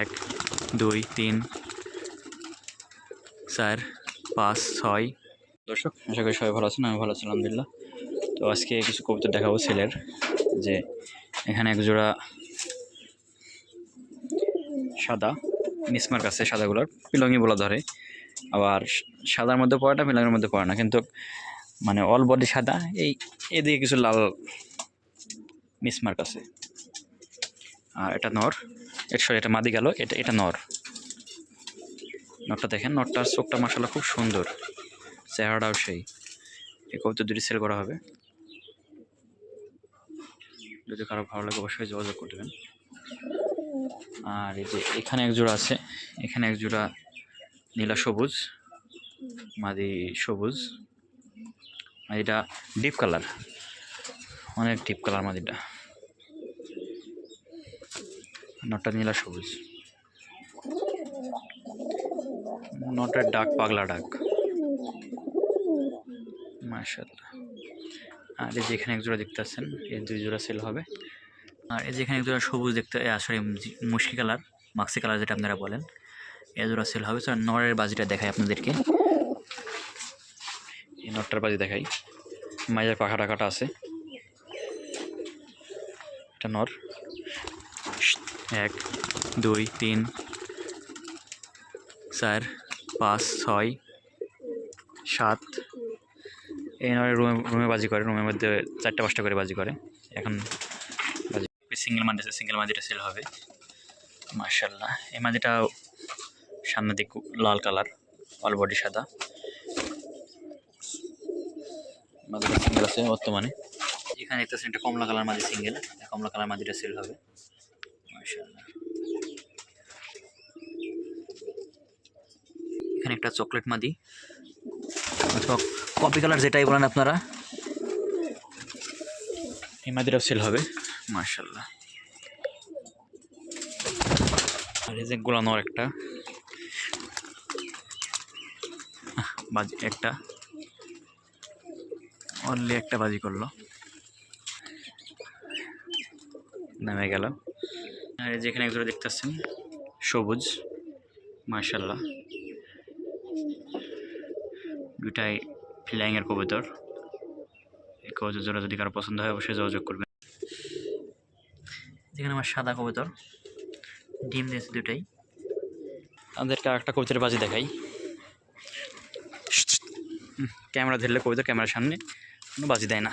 এক, দুই, তিন, চার, পাঁচ, ছয়। দর্শক, আশা করি সবাই ভালো আছেন, আমি ভালো আছি, আলহামদুলিল্লাহ। তো আজকে কিছু কবিতা দেখাবো ছেলের যে এখানে এক জোড়া সাদা, মিসমার্ক আছে সাদাগুলোর পিলঙ্গি বলা ধরে। আবার সাদার মধ্যে পড়াটা পিলঙ্গের মধ্যে পড়ে না কিন্তু মানে অল বডি সাদা, এই এদিকে কিছু লাল মিসমার্ক আছে। আর এটা নর। এটা সরি এটা মাদি গেল। এটা এটা নর। নটটা দেখেন নটটার চোখটা মাসাল্লাহ খুব সুন্দর। চেহারাটাও সেই। এই কবিতা দুটি সেল করা হবে। যদি কারও ভালো লাগে অবশ্যই যোগাযোগ করে দেবেন। আর এই যে এখানে এক জোড়া আছে। এখানে এক জোড়া নীলা সবুজ, মাদি সবুজ। আর এটা ডিপ কালার অনেক ডিপ কালার মাদিটা। নটটা নীলা সবুজ। নটের ডাক, পাগলা ডাক। মাশাল্লাহ আর এই যে এখানে এক জোড়া দেখতে পাচ্ছেন, এই দুই জোড়া সেল হবে। আর এই যে এখানে এক জোড়া সবুজ দেখতে সরি মুশকি কালার মাক্সি কালার যেটা আপনারা বলেন এই জোড়া সেল হবে। স্যার নরের বাজিটা দেখাই আপনাদেরকে। এই নটটার বাজি দেখাই। মাইজার পাখা টাকাটা আছে। এটা নর। এক, দুই, তিন, চার, পাঁচ, ছয়, সাত। এই নয় রুমে রুমে বাজি করে, রুমের মধ্যে চারটা, পাঁচটা করে বাজি করে। এখন বাজি সিঙ্গেল মাঝে, সিঙ্গেল মাঝিটা সেল হবে। মার্শাল্লাহ এই মাদিটা সামনের দিক লাল কালার, অল বডি সাদা। মাদিটা সিঙ্গেল আছে বর্তমানে। এখানে একটা একটা কমলা কালার মাঝে সিঙ্গেল কমলা কালার মাঝিটা সেল হবে। এখানে একটা চকলেট মাদি। অথবা কপি কালার যেটাই বলেন আপনারা। এই মাদিটাও সেল হবে। মার্শাল্লাহ আর এই যে গোলানোর একটা বাজি একটা। অনলি একটা বাজি করল। নেমে গেল। আর এই যেখানে একজোড়া দেখতে পাচ্ছেন সবুজ। মার্শাল্লাহ দুটাই ফ্লাইংয়ের কবুতর। এই কবুতর জোড়া যদি কারও পছন্দ হয়, অবশ্যই যোগাযোগ করবেন। যেখানে আমার সাদা কবুতর। ডিম দিয়েছে দুটাই। আমাদেরকে আরেকটা কবুতরের বাজি দেখাই। ক্যামেরা ধরলে কবুতর ক্যামেরার সামনে, কোনো বাজি দেয় না।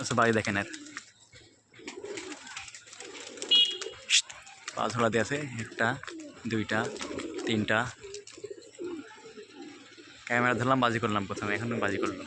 আচ্ছা বাজি দেখেন আর। পা ধরা দিয়ে আছে, একটা, দুইটা, তিনটা। ক্যামেরা ধরলাম, বাজি করলাম প্রথমে, এখন বাজি করল